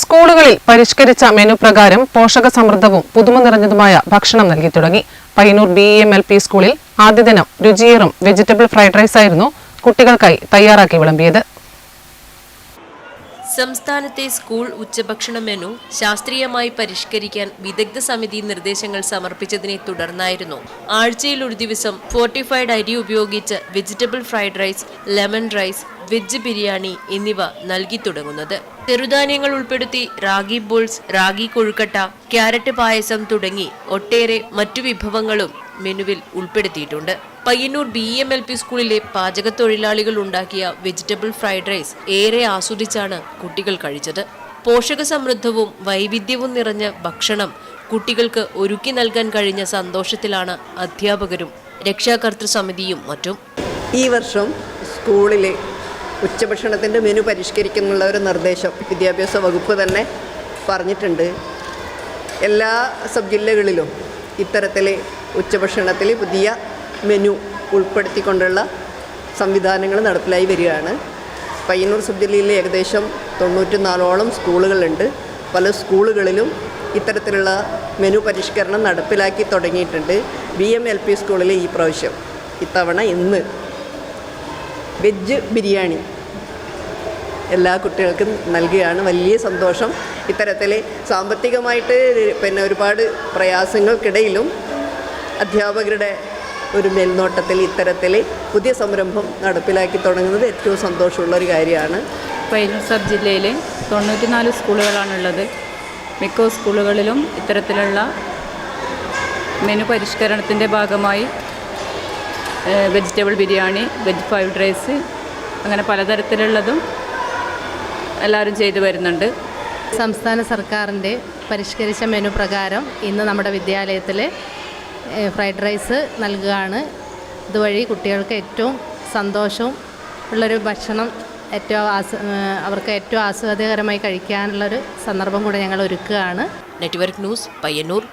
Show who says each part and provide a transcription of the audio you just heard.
Speaker 1: സ്കൂളുകളിൽ പരിഷ്കരിച്ച മെനു പ്രകാരം പോഷക സമൃദ്ധവും പുതുമ നിറഞ്ഞതുമായ ഭക്ഷണം നൽകി തുടങ്ങി. Payyanur B M L P സ്കൂളിൽ ആദ്യ ദിനം രുചിയേറും വെജിറ്റബിൾ ഫ്രൈഡ് റൈസ് ആയിരുന്നു കുട്ടികൾക്കായി തയ്യാറാക്കി വിളമ്പിയത്.
Speaker 2: സംസ്ഥാനത്തെ സ്കൂൾ ഉച്ചഭക്ഷണ മെനു ശാസ്ത്രീയമായി പരിഷ്കരിക്കാൻ വിദഗ്ധ സമിതി നിർദ്ദേശങ്ങൾ സമർപ്പിച്ചതിനെ തുടർന്നായിരുന്നു. ആഴ്ചയിൽ ഒരു ദിവസം ഫോർട്ടിഫൈഡ് അരി ഉപയോഗിച്ച് vegetable fried rice lemon rice veg biryani എന്നിവ നൽകി തുടങ്ങുന്നത്. ചെറുധാന്യങ്ങൾ ഉൾപ്പെടുത്തി റാഗി ബോൾസ് റാഗി കൊഴുക്കട്ട ക്യാരറ്റ് പായസം തുടങ്ങി ഒട്ടേറെ മറ്റു വിഭവങ്ങളും മെനുവിൽ ഉൾപ്പെടുത്തിയിട്ടുണ്ട്. Payyanur B M L P സ്കൂളിലെ പാചകത്തൊഴിലാളികൾ ഉണ്ടാക്കിയ വെജിറ്റബിൾ ഫ്രൈഡ് റൈസ് ഏറെ ആസ്വദിച്ചാണ് കുട്ടികൾ കഴിച്ചത്. പോഷക സമൃദ്ധവും വൈവിധ്യവും നിറഞ്ഞ ഭക്ഷണം കുട്ടികൾക്ക് ഒരുക്കി നൽകാൻ കഴിഞ്ഞ സന്തോഷത്തിലാണ് അധ്യാപകരും രക്ഷാകർതൃ സമിതിയും മറ്റും.
Speaker 3: ഈ വർഷം സ്കൂളിലെ ഉച്ചഭക്ഷണത്തിന്റെ മെനു പരിഷ്കരിക്കുന്നുള്ള ഒരു നിർദ്ദേശം വിദ്യാഭ്യാസ വകുപ്പ് തന്നെ പറഞ്ഞിട്ടുണ്ട്. എല്ലാ സബ് ജില്ലകളിലും ഇത്തരത്തിൽ ഉച്ചഭക്ഷണത്തിൽ പുതിയ മെനു ഉൾപ്പെടുത്തിക്കൊണ്ടുള്ള സംവിധാനങ്ങൾ നടപ്പിലായി വരികയാണ്. പയ്യന്നൂർ സബ് ജില്ലയിൽ ഏകദേശം തൊണ്ണൂറ്റി നാലോളം സ്കൂളുകളുണ്ട്. പല സ്കൂളുകളിലും ഇത്തരത്തിലുള്ള മെനു പരിഷ്കരണം നടപ്പിലാക്കി തുടങ്ങിയിട്ടുണ്ട്. ബി എം എൽ പി സ്കൂളിൽ ഈ പ്രാവശ്യം. ഇത്തവണ ഇന്ന് വെജ് ബിരിയാണി എല്ലാ കുട്ടികൾക്കും നൽകുകയാണ്. വലിയ സന്തോഷം. ഇത്തരത്തിൽ സാമ്പത്തികമായിട്ട് പിന്നെ ഒരുപാട് പ്രയാസങ്ങൾക്കിടയിലും അധ്യാപകരുടെ ഒരു മേൽനോട്ടത്തിൽ ഇത്തരത്തിൽ പുതിയ സംരംഭം നടപ്പിലാക്കി തുടങ്ങുന്നത് ഏറ്റവും സന്തോഷമുള്ള ഒരു കാര്യമാണ്.
Speaker 4: പയ്യന്നൂർ സബ് ജില്ലയിൽ തൊണ്ണൂറ്റിനാല് സ്കൂളുകളാണുള്ളത്. മിക്ക സ്കൂളുകളിലും ഇത്തരത്തിലുള്ള മെനു പരിഷ്കരണത്തിന്റെ ഭാഗമായി vegetable biryani veg fried rice അങ്ങനെ പലതരത്തിലുള്ളതും എല്ലാവരും ചെയ്തു വരുന്നുണ്ട്.
Speaker 5: സംസ്ഥാന സർക്കാരിന്റെ പരിഷ്കരിച്ച മെനു പ്രകാരം ഇന്ന് നമ്മുടെ വിദ്യാലയത്തിൽ ഫ്രൈഡ് റൈസ് നൽകുകയാണ്. ഇതുവഴി കുട്ടികൾക്ക് ഏറ്റവും സന്തോഷവും ഉള്ളൊരു ഭക്ഷണം ഏറ്റവും ആസ് അവർക്ക് ഏറ്റവും ആസ്വാദ്യകരമായി കഴിക്കാനുള്ളൊരു സന്ദർഭം കൂടെ ഞങ്ങൾ ഒരുക്കുകയാണ്.
Speaker 2: Network news Payyanur.